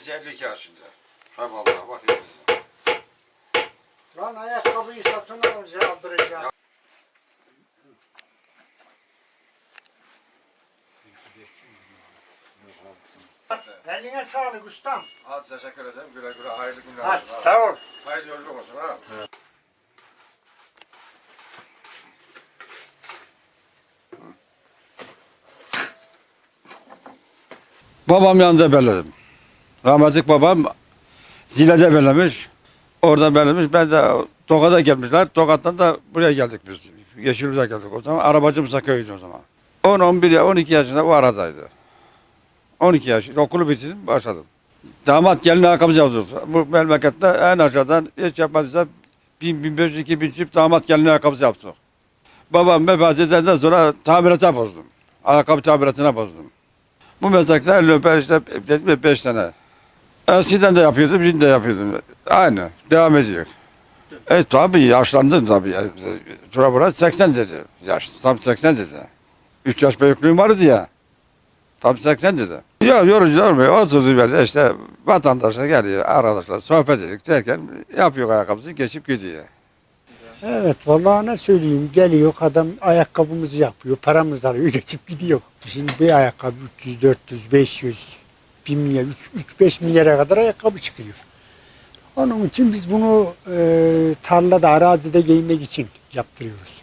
İngilizce 52 yaşında. Hay vallahi bak. Lan ayakkabıyı satın alacağım, aldıracağım. Eline sağlık ustam. Hadi teşekkür ederim. Güle güle hayırlı günler Hadi olsun. ha. sağ ol. Hayırlı yolculuk olsun ha. Babam yanında belledim. Rahmetlik babam Zile'de bellemiş. Orada bellemiş. Ben de Tokat'a gelmişler. Tokat'tan da buraya geldik biz. Yeşilüz'e geldik o zaman. Arabacı Musa köyüydü o zaman. 10, 11, ya 12 yaşında bu aradaydı. 12 yaş. Okulu bitirdim başladım. Damat gelin ayakkabı yapıyoruz. Bu memlekette en aşağıdan hiç yapmadıysa 1000, 1500, 2000 çift damat gelin ayakkabısı yaptık. Babam vefat edenden sonra tamirata bozdum. Ayakkabı tamiratına bozdum. Bu meslekte el öper işte dedim 5 sene. Eskiden de yapıyordum, şimdi de yapıyordum. Aynı, devam ediyor. E tabii yaşlandın tabii. Şura bura 80 dedi. Yaş, tam 80 dedi. 3 yaş büyüklüğüm vardı ya. Tam 80 dedi. Ya yorucu olmuyor. Oturduğu yerde işte vatandaşlar geliyor, arkadaşlar sohbet edip derken yapıyor ayakkabısını geçip gidiyor. Evet vallahi ne söyleyeyim geliyor adam ayakkabımızı yapıyor paramızı alıyor geçip gidiyor. Şimdi bir ayakkabı 300, 400, 500, 1 milyar, 3-5 milyara kadar ayakkabı çıkıyor. Onun için biz bunu e, tarlada arazide giymek için yaptırıyoruz.